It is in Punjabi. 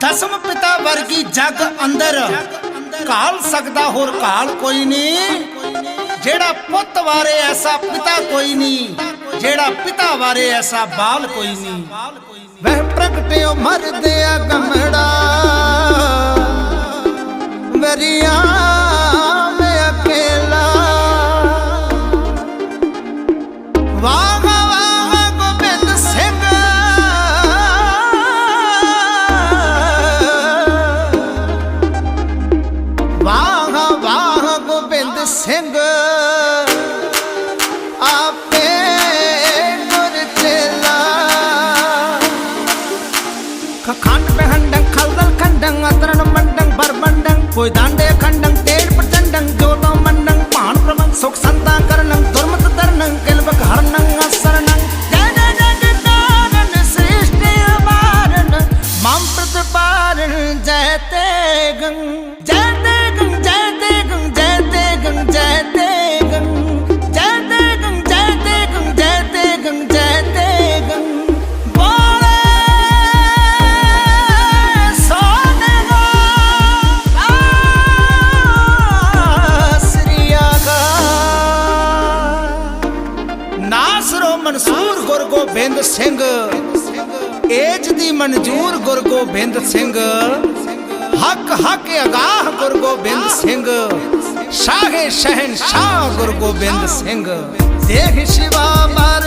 ਦਸਮ ਪਿਤਾ ਵਰਗੀ ਜਗ ਅੰਦਰ ਕਾਲ ਸਕਦਾ ਹੋਰ ਕਾਲ ਕੋਈ ਨਹੀਂ। ਜਿਹੜਾ ਪੁੱਤ ਵਾਰੇ ਐਸਾ ਪਿਤਾ ਕੋਈ ਨਹੀਂ, ਜਿਹੜਾ ਪਿਤਾ ਵਾਰੇ ਐਸਾ ਬਾਲ ਕੋਈ ਨਹੀਂ। ਵਹਿ ਪ੍ਰਗਟਿਓ ਮਰਦੇ ਆ ਗਮੜਾ કોઈ દાંડે ખંડંગ તેડ પ્રચંડંગ જોતો મંડંગ ભાન પ્રમંગ સુખ સંતા કરણંગ દુર્મત દરણંગ કેલવક હરણંગ અસરણંગ જન જન તારન સૃષ્ટિ વારન મમ પ્રતપારણ જયતે ગંગ જય ਗੋਬਿੰਦ ਸਿੰਘ। ਏਜ ਦੀ ਮਨਜੂਰ ਗੁਰ ਗੋਬਿੰਦ ਸਿੰਘ। ਹੱਕ ਹੱਕ ਅਗਾਹ ਗੁਰ ਗੋਬਿੰਦ ਸਿੰਘ। ਸ਼ਾਹੇ ਸ਼ਹਿਨ ਸ਼ਾਹ ਗੁਰ ਗੋਬਿੰਦ ਸਿੰਘ। ਦੇਖ ਸ਼ਿਵਾ ਬਾ